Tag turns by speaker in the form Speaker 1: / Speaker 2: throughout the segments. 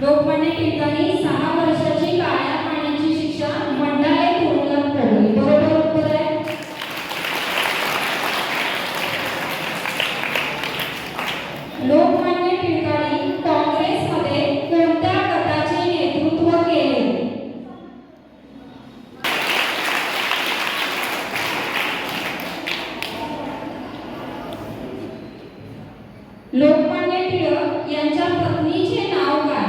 Speaker 1: लोकमान्य टिळकांनी सहा वर्षाची काळ्या पाण्याची शिक्षा मंडाळे कोणाला ठरली बरोबर उत्तर आहे? लोकमान्य टिळकांनी काँग्रेसमध्ये कोणत्या गटाचे नेतृत्व केले? लोकमान्य यांच्या पत्नीचे नाव काय?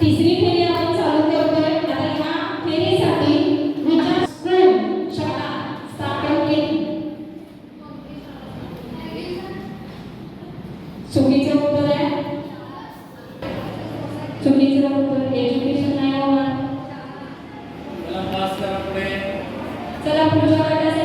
Speaker 1: तीसरी फेरी पूजा करण्यासाठी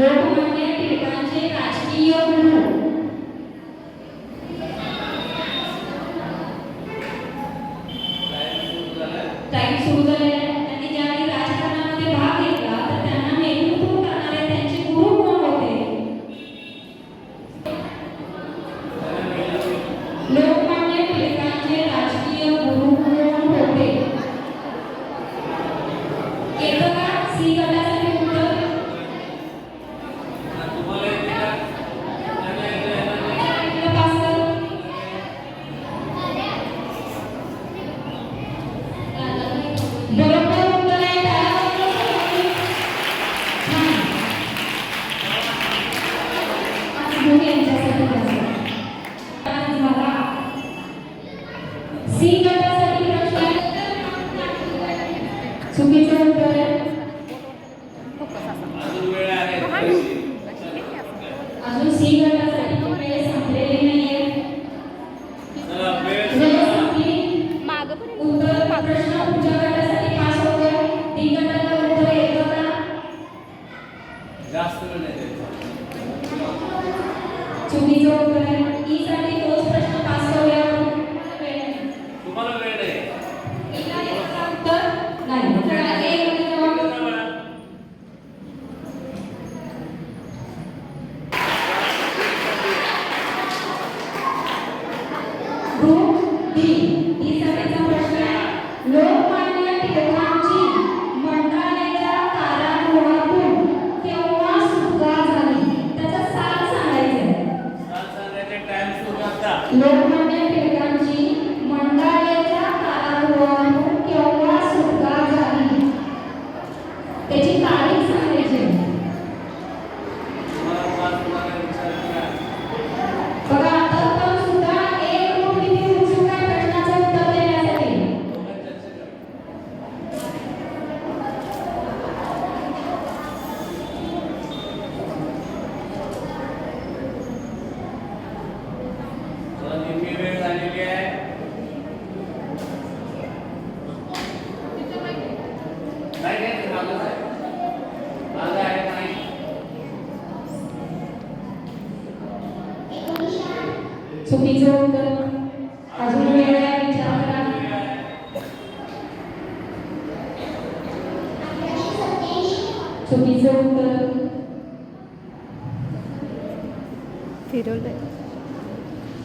Speaker 1: लोकमान्य टिळकांचे राष्ट्रीय गुरु टाइम सुरू झालेला आहे त्यांनी ज्यावेळी राजकारणामध्ये भाग घेतला तर त्यांना नेतृत्व करणारे त्यांचे गुरु कोण होते. लोकमान्य टिळकांचे राजकीय गुरु कोण होते एकदा सी Together, parents,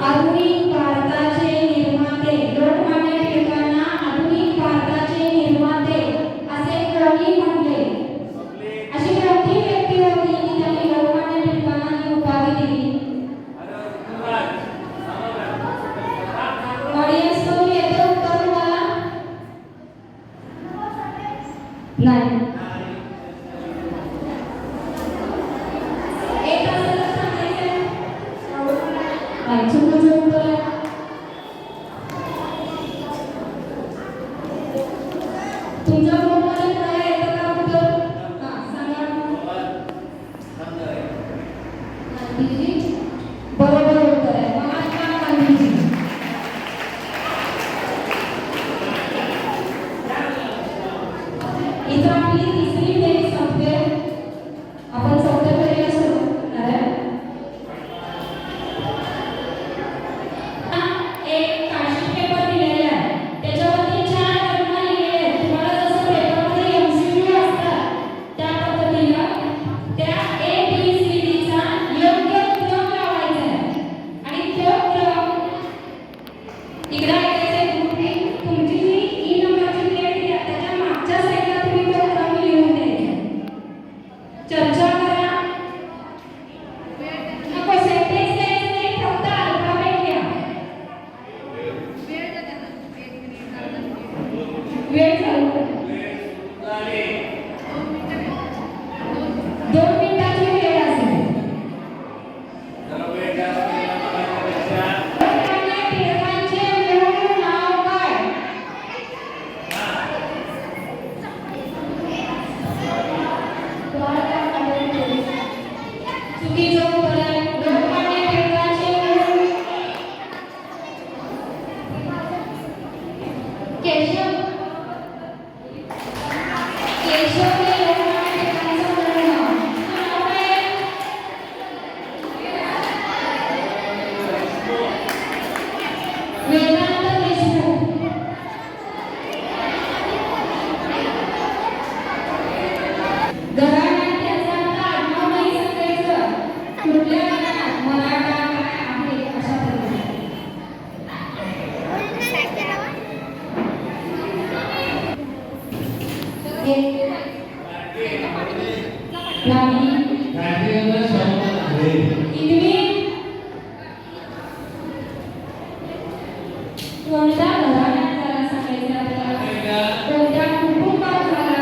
Speaker 1: Anuin para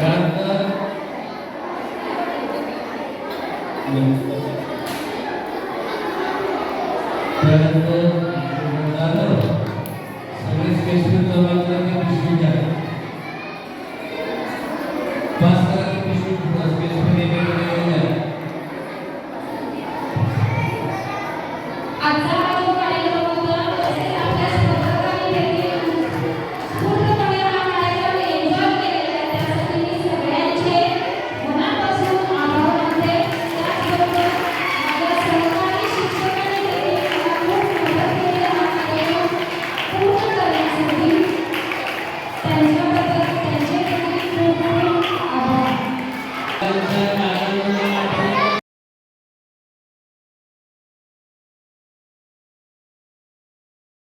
Speaker 2: God